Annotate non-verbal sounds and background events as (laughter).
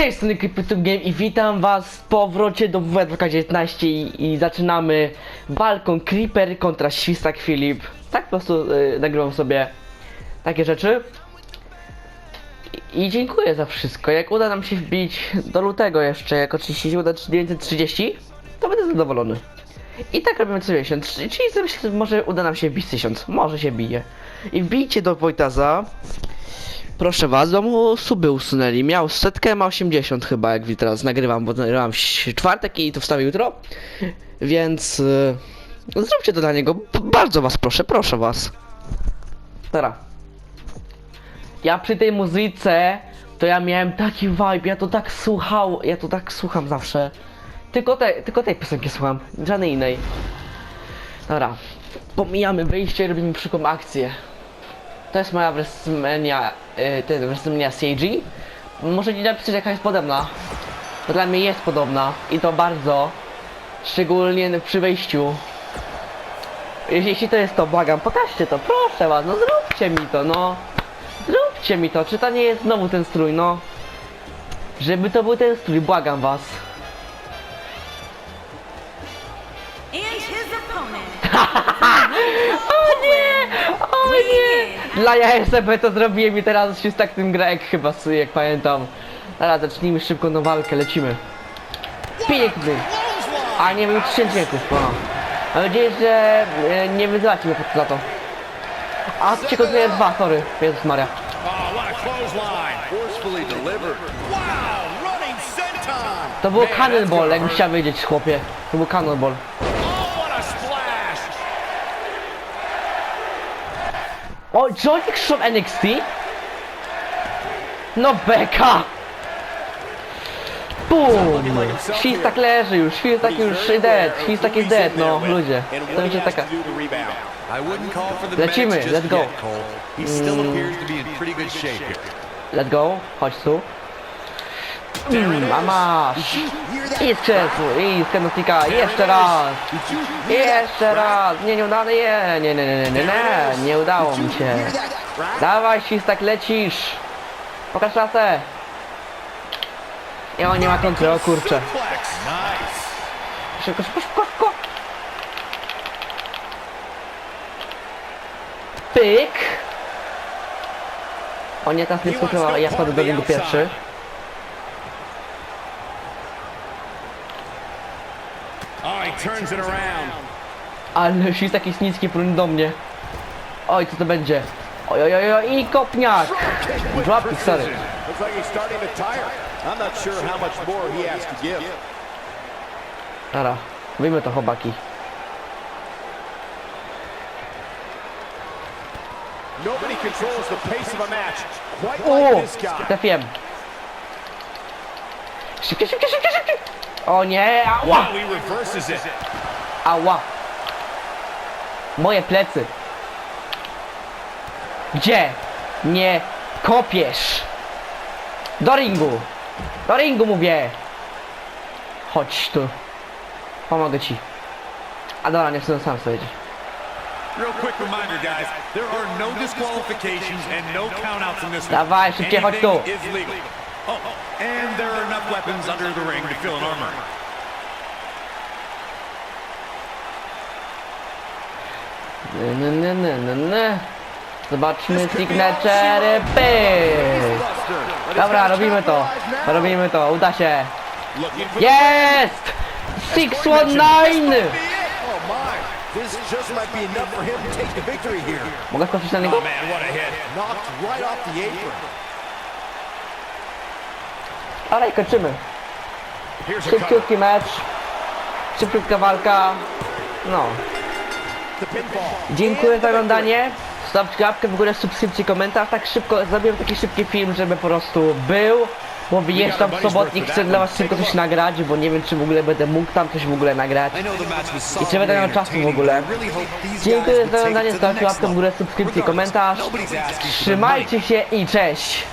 Cześć, strony CryptoTube Game i witam was w powrocie do WW19 i, i zaczynamy walką Creeper kontra Świstak Filip. Tak po prostu y, nagrywam sobie takie rzeczy. I, I dziękuję za wszystko. Jak uda nam się wbić do lutego jeszcze, jak oczywiście się uda 930, to będę zadowolony. I tak robimy co miesiąc, czyli może uda nam się wbić 1000, może się bije. I wbijcie do Wojtaza. Proszę was, do mu suby usunęli. Miał setkę, ma 80 chyba, jak teraz nagrywam, bo nagrywam w czwartek i to wstawię jutro. Więc yy, zróbcie to dla niego. Bardzo was proszę, proszę was. Teraz. Ja przy tej muzyce to ja miałem taki vibe, ja to tak słuchał, ja to tak słucham zawsze. Tylko, te, tylko tej piosenki słucham, żadnej innej. Dobra, pomijamy wyjście robimy przykład akcję. To jest moja WrestleMania, yy, jest WrestleMania CG. Możecie napisać jaka jest podobna. To dla mnie jest podobna i to bardzo. Szczególnie przy wejściu. Jeśli, jeśli to jest to, błagam, pokażcie to, proszę was, no zróbcie mi to, no. Zróbcie mi to, czy to nie jest znowu ten strój, no. Żeby to był ten strój, błagam was. And his opponent. (laughs) Dla JSB to zrobiłem i teraz się z tak tym gra jak chyba, jak pamiętam. Dobra, zacznijmy szybko na walkę, lecimy. Piękny! A nie wiem, 1000 wieków, o. Mam nadzieję, że e, nie wyzywacie mnie za to. A, cię kontroluję dwa, sorry. Jezus Maria. Wow. To było cannonball, jakbyś chciał wiedzieć, chłopie. To był cannonball. O, Johnny Krzon NXT? No beka! Bum! She's tak leży już, she's tak już dead, she's tak dead, no ludzie. To będzie taka... Lecimy, let's go. Let's go, chodź tu. Mm, mama! I z czesu, i z kanotika, jeszcze raz! Jeszcze raz! Nie, nie udane je! Nie, nie, nie, nie, nie, nie, nie udało mi się! Dawaj, Sistak, lecisz! Pokaż lasę! I on nie ma kontry, o kurcze! Szybko, szybko, szybko, szybko! Pyk! O nie, teraz nie skoczyła, ja spadłem do niego pierwszy. Ale jest jakiś niski płyn do mnie. Oj, co to będzie? Oj, oj, oj, oj i kopniak! Żłapki, stary. Dobra, wyjmy to chłopaki. Nobody controls the pace of a match quite like this guy. Szybkie, szybkie, szybkie, szybkie! O nie, ała! Wow, he reverses it. Ała! Moje plecy! Gdzie? Nie kopiesz! Do ringu! Do ringu mówię! Chodź tu. Pomogę ci. A dobra, nie chcę sam sobie iść. Real quick reminder, guys. There are no disqualifications and no countouts in this one. Dawaj, szybciej, chodź tu. And there are enough weapons under the ring to fill an armor. Zobaczmy signature pyk! Dobra, robimy to. Robimy to, uda się. Jest! 619! Oh my, this just might be enough for him to take the victory here. Mogę skoczyć na niego? Oh man, what a hit. Knocked right off the apron. Ale i kończymy. Szybciutki mecz. Szybciutka walka. No. Dziękuję za oglądanie. Zostawcie łapkę w górę, subskrypcję, komentarz. Tak szybko, zrobiłem taki szybki film, żeby po prostu był. Bo wyjeżdżam w sobotę i chcę dla was szybko coś nagrać, bo nie wiem czy w ogóle będę mógł tam coś w ogóle nagrać. I czy będę miał czasu w ogóle. Dziękuję za oglądanie, zostawcie łapkę w górę, subskrypcję, komentarz. Trzymajcie się i cześć!